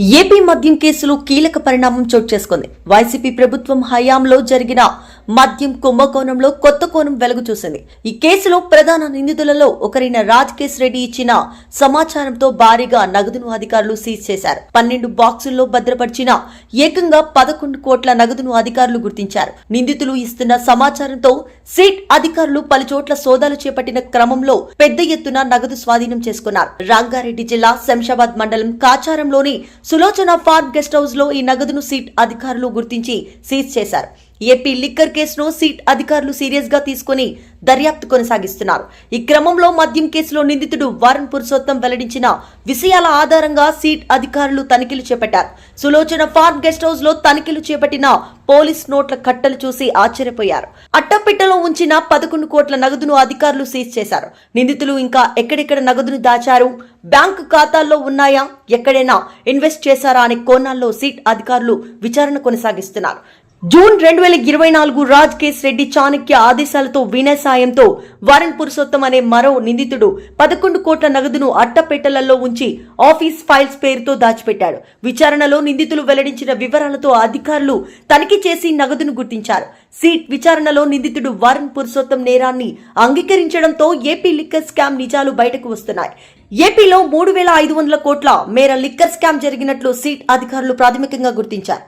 AP మద్యం కేసులో కీలక పరిణామం చోటు చేసుకుంది. వైసీపీ ప్రభుత్వం హయాంలో జరిగిన మద్యం కుంభకోణంలో కొత్త కోణం వెలుగు చూసింది. ఈ కేసులో ప్రధాన నిందితులలో ఒకరైన రాజ్కేశ్ రెడ్డి ఇచ్చిన సమాచారంతో భారీగా నగదును అధికారులు సీజ్ చేశారు. పన్నెండు బాక్సుల్లో భద్రపరిచిన ఏకంగా పదకొండు కోట్ల నగదును అధికారులు గుర్తించారు. నిందితులు ఇస్తున్న సమాచారంతో సిట్ అధికారులు పలుచోట్ల సోదాలు చేపట్టిన క్రమంలో పెద్ద ఎత్తున నగదు స్వాధీనం చేసుకున్నారు. రంగారెడ్డి జిల్లా శంషాబాద్ మండలం కాచారంలోని సులోచన ఫార్మ్ గెస్ట్ హౌస్లో ఈ నగదును సీట్ అధికారులు గుర్తించి సీజ్ చేశారు. ఏపీ లిక్కర్ కేసును సీట్ అధికారులు సీరియస్గా తీసుకుని దర్యాప్తు కొనసాగిస్తున్నారు. ఈ క్రమంలో మద్యం కేసులో నిందితుడు వారన్ పురుషోత్తం వెల్లడించిన విషయాల ఆధారంగా సీట్ అధికారులు తనిఖీలు చేపట్టారు. సులోచన ఫార్మ్ గెస్ట్ హౌస్లో తనిఖీలు చేపట్టిన పోలీస్ నోట్ల కట్టలు చూసి ఆశ్చర్యపోయారు. అట్టపిట్టలో ఉంచిన పదకొండు కోట్ల నగదును అధికారులు సీజ్ చేశారు. నిందితులు ఇంకా ఎక్కడెక్కడ నగదును దాచారు? బ్యాంకు ఖాతాల్లో ఉన్నాయా? ఎక్కడైనా ఇన్వెస్ట్ చేశారా? అనే కోణాల్లో సీట్ అధికారులు విచారణ కొనసాగిస్తున్నారు. జూన్ రెండు వేల ఇరవై నాలుగు రాజ్ కేస్ రెడ్డి చాణక్య ఆదేశాలతో వినయ సాయంతో వరుణ్ పురుషోత్తం అనే మరో నిందితుడు పదకొండు కోట్ల నగదును అట్టపెట్టెలలో ఉంచి ఆఫీస్ ఫైల్స్ పేరుతో దాచిపెట్టాడు. విచారణలో నిందితులు వెల్లడించిన వివరాలతో అధికారులు తనిఖీ చేసి నగదును గుర్తించారు. సీట్ విచారణలో నిందితుడు వరుణ్ పురుషోత్తం నేరాన్ని అంగీకరించడంతో ఏపీ లిక్కర్ స్కామ్ నిజాలు బయటకు వస్తున్నాయి. ఏపీలో మూడు వేల ఐదు వందల కోట్ల మేర లిక్కర్ స్కామ్ జరిగినట్లు సీట్ అధికారులు ప్రాథమికంగా గుర్తించారు.